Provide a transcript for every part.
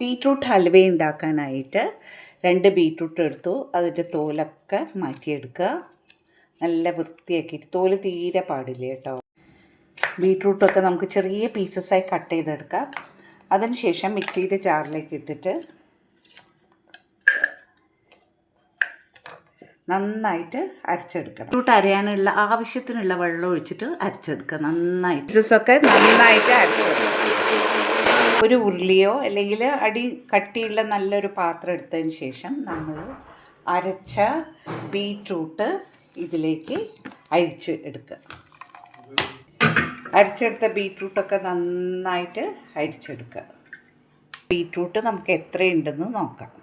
Beetroot halwa ഉണ്ടാക്കാനായിട്ട് രണ്ട് beetroot എടുത്തു. അതിന്റെ തോലൊക്കെ മാറ്റിയെടുക്കുക. നല്ല വൃത്തിയാക്കിയിട്ട് തോൽ തീരെ പാടില്ല കേട്ടോ. ബീട്രൂട്ടൊക്കെ നമുക്ക് ചെറിയ പീസസായി കട്ട് ചെയ്തെടുക്കാം. അതിനുശേഷം മിക്സിയുടെ ജാറിലേക്ക് ഇട്ടിട്ട് നന്നായിട്ട് അരച്ചെടുക്കണം. ബീട്രൂട്ട് അരയാനുള്ള ആവശ്യത്തിനുള്ള വെള്ളം ഒഴിച്ചിട്ട് അരച്ചെടുക്കുക. നന്നായിട്ട്. പീസസൊക്കെ നന്നായിട്ട് അരച്ചെടുക്കുക ഒരു ഉരുളിയോ അല്ലെങ്കിൽ അടി കട്ടിയുള്ള നല്ലൊരു പാത്രം എടുത്തതിന് ശേഷം നമ്മൾ അരച്ച ബീട്രൂട്ട് ഇതിലേക്ക് അരിച്ച് എടുക്കുക. അരിച്ചെടുത്ത ബീട്രൂട്ടൊക്കെ നന്നായിട്ട് അരിച്ചെടുക്കുക. ബീട്രൂട്ട് നമുക്ക് എത്രയുണ്ടെന്ന് നോക്കാം.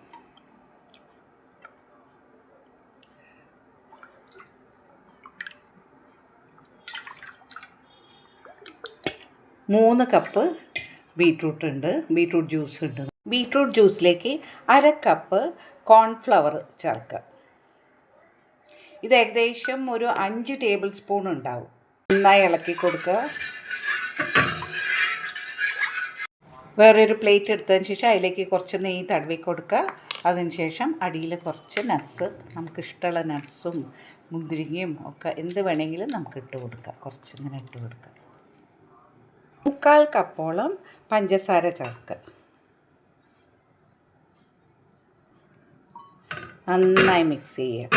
മൂന്ന് കപ്പ് ബീട്രൂട്ട് ഉണ്ട് ബീട്രൂട്ട് ജ്യൂസ് ഉണ്ട്. ബീട്രൂട്ട് ജ്യൂസിലേക്ക് അര കപ്പ് കോൺഫ്ലവർ ചേർക്കുക. ഇത് ഏകദേശം ഒരു അഞ്ച് ടേബിൾ സ്പൂൺ ഉണ്ടാവും. നന്നായി ഇളക്കി കൊടുക്കുക. വേറൊരു പ്ലേറ്റ് എടുത്തതിന് ശേഷം അതിലേക്ക് കുറച്ച് നെയ്യ് തടവി കൊടുക്കുക. അതിന് ശേഷം അടിയിൽ കുറച്ച് നട്ട്സ് നമുക്ക് ഇഷ്ടമുള്ള നട്ട്സും മുന്തിരിങ്ങയും ഒക്കെ എന്ത് വേണമെങ്കിലും നമുക്ക് ഇട്ട് കൊടുക്കുക കുറച്ച് ഇങ്ങനെ ഇട്ട് കൊടുക്കുക മുക്കാൽ കപ്പോളം പഞ്ചസാര ചേർക്കുക നന്നായി മിക്സ് ചെയ്യുക.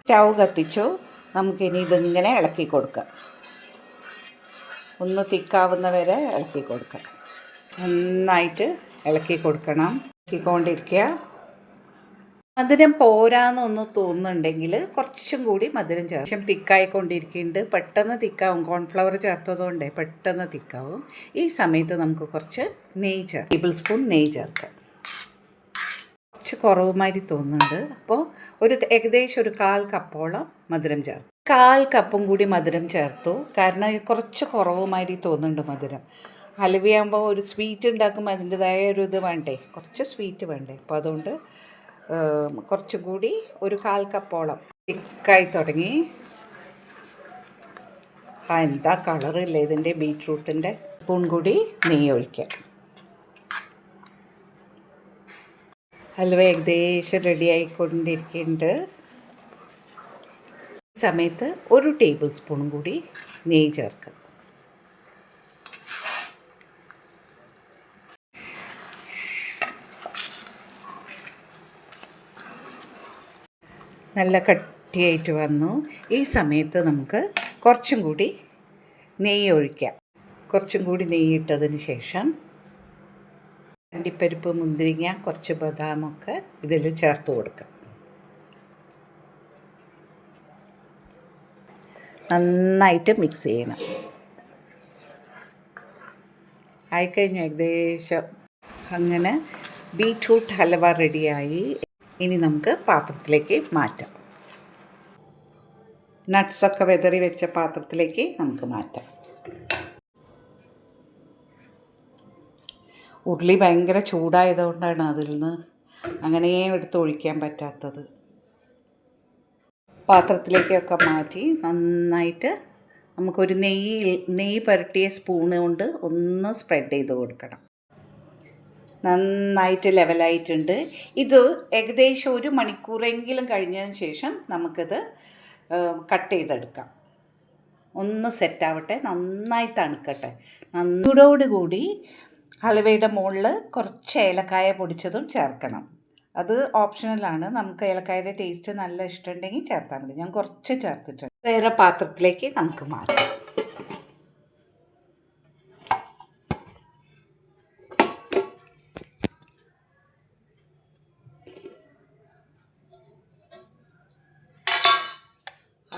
സ്റ്റൗ കത്തിച്ചു. നമുക്കിനി ഇതിങ്ങനെ ഇളക്കി കൊടുക്കാം. ഒന്ന് തിക്കാവുന്ന വരെ ഇളക്കി കൊടുക്കാം. നന്നായിട്ട് ഇളക്കി കൊടുക്കണം. ഇളക്കിക്കൊണ്ടിരിക്കുക. മധുരം പോരാന്നൊന്ന് തോന്നുന്നുണ്ടെങ്കിൽ കുറച്ചും കൂടി മധുരം ചേർക്കും തിക്കായിക്കൊണ്ടിരിക്കുന്നുണ്ട്. പെട്ടെന്ന് തിക്കാവും. കോൺഫ്ലവർ ചേർത്തതുകൊണ്ട് പെട്ടെന്ന് തിക്കാവും. ഈ സമയത്ത് നമുക്ക് കുറച്ച് നെയ്യ് ചേർക്കാം. ടേബിൾ സ്പൂൺ നെയ്യ് ചേർക്കാം. കുറച്ച് കുറവുമാതിരി തോന്നുന്നുണ്ട്. അപ്പോൾ ഒരു ഏകദേശം ഒരു കാൽ കപ്പോളം മധുരം ചേർക്കും. കാൽ കപ്പും കൂടി മധുരം ചേർത്തു. കാരണം കുറച്ച് കുറവുമാതിരി തോന്നുന്നുണ്ട് മധുരം. ഹലുവയാകുമ്പോൾ ഒരു സ്വീറ്റ് ഉണ്ടാക്കുമ്പോൾ അതിന്റെതായ ഒരു ഇത് വേണ്ടേ? കുറച്ച് സ്വീറ്റ് വേണ്ടേ? അപ്പോൾ അതുകൊണ്ട് കുറച്ചും കൂടി ഒരു കാൽ കപ്പോളം തിക്കായി തുടങ്ങി. ആ എന്താ കളറില്ലേ ഇതിന്റെ ബീറ്റ്റൂട്ടിന്റെ സ്പൂൺ കൂടി നെയ്യ് ഒഴിക്കാം. ഹൽവ ഏകദേശം റെഡി ആയിക്കൊണ്ടിരിക്കുന്നുണ്ട്. സമയത്ത് ഒരു ടേബിൾ സ്പൂണും കൂടി നെയ്യ് ചേർക്കുക നല്ല കട്ടിയായിട്ട് വന്നു. ഈ സമയത്ത് നമുക്ക് കുറച്ചും കൂടി നെയ്യ് ഒഴിക്കാം. കുറച്ചും കൂടി നെയ്യ് ഇട്ടതിന് ശേഷം അണ്ടിപ്പരിപ്പ് മുന്തിരിങ്ങ കുറച്ച് ബദാമൊക്കെ ഇതിൽ ചേർത്ത് കൊടുക്കാം. നന്നായിട്ട് മിക്സ് ചെയ്യണം. ആയിക്കഴിഞ്ഞു ഏകദേശം. അങ്ങനെ ബീറ്റ്റൂട്ട് ഹൽവ റെഡിയായി ഇനി നമുക്ക് പാത്രത്തിലേക്ക് മാറ്റാം. നട്ട്സൊക്കെ വെതറി വെച്ച പാത്രത്തിലേക്ക് നമുക്ക് മാറ്റാം. ഉരുളി ഭയങ്കര ചൂടായതുകൊണ്ടാണ് അതിൽ നിന്ന് അങ്ങനെ എടുത്ത് ഒഴിക്കാൻ പറ്റാത്തത്. പാത്രത്തിലേക്കൊക്കെ മാറ്റി നന്നായിട്ട് നമുക്കൊരു നെയ്യ് നെയ്യ് പുരട്ടിയ സ്പൂണ് കൊണ്ട് ഒന്ന് സ്പ്രെഡ് ചെയ്ത് കൊടുക്കണം. നന്നായിട്ട് ലെവലായിട്ടുണ്ട്. ഇത് ഏകദേശം ഒരു മണിക്കൂറെങ്കിലും കഴിഞ്ഞതിന് ശേഷം നമുക്കിത് കട്ട് ചെയ്തെടുക്കാം. ഒന്ന് സെറ്റാവട്ടെ. നന്നായി തണുക്കട്ടെ. നന്നോടുകൂടി ഹലുവയുടെ മുകളിൽ കുറച്ച് ഏലക്കായ പൊടിച്ചതും ചേർക്കണം. അത് ഓപ്ഷണലാണ് നമുക്ക് ഏലക്കായയുടെ ടേസ്റ്റ് നല്ല ഇഷ്ടമുണ്ടെങ്കിൽ ചേർത്താൽ മതി. ഞാൻ കുറച്ച് ചേർത്തിട്ടുണ്ട്. വേറെ പാത്രത്തിലേക്ക് നമുക്ക് മാറ്റാം.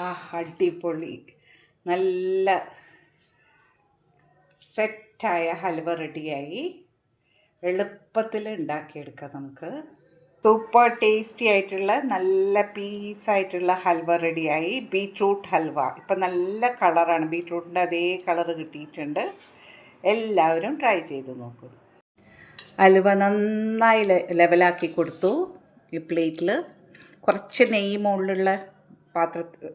ആ അടിപൊളി. നല്ല സെറ്റായ ഹൽവ റെഡിയായി. എളുപ്പത്തിൽ ഉണ്ടാക്കിയെടുക്കാം നമുക്ക്. സൂപ്പർ ടേസ്റ്റി ആയിട്ടുള്ള നല്ല പീസായിട്ടുള്ള ഹൽവ റെഡിയായി. ബീട്രൂട്ട് ഹൽവ. ഇപ്പം നല്ല കളറാണ്. ബീട്രൂട്ടിന്റെ അതേ കളർ കിട്ടിയിട്ടുണ്ട്. എല്ലാവരും ട്രൈ ചെയ്ത് നോക്കൂ. ഹൽവ നന്നായി ലെവലാക്കി കൊടുത്തു ഈ പ്ലേറ്റിൽ. കുറച്ച് നെയ്യ് മുകളിലുള്ള പാത്രത്തിൽ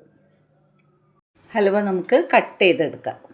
ഹൽവ നമുക്ക് കട്ട് ചെയ്തെടുക്കാം.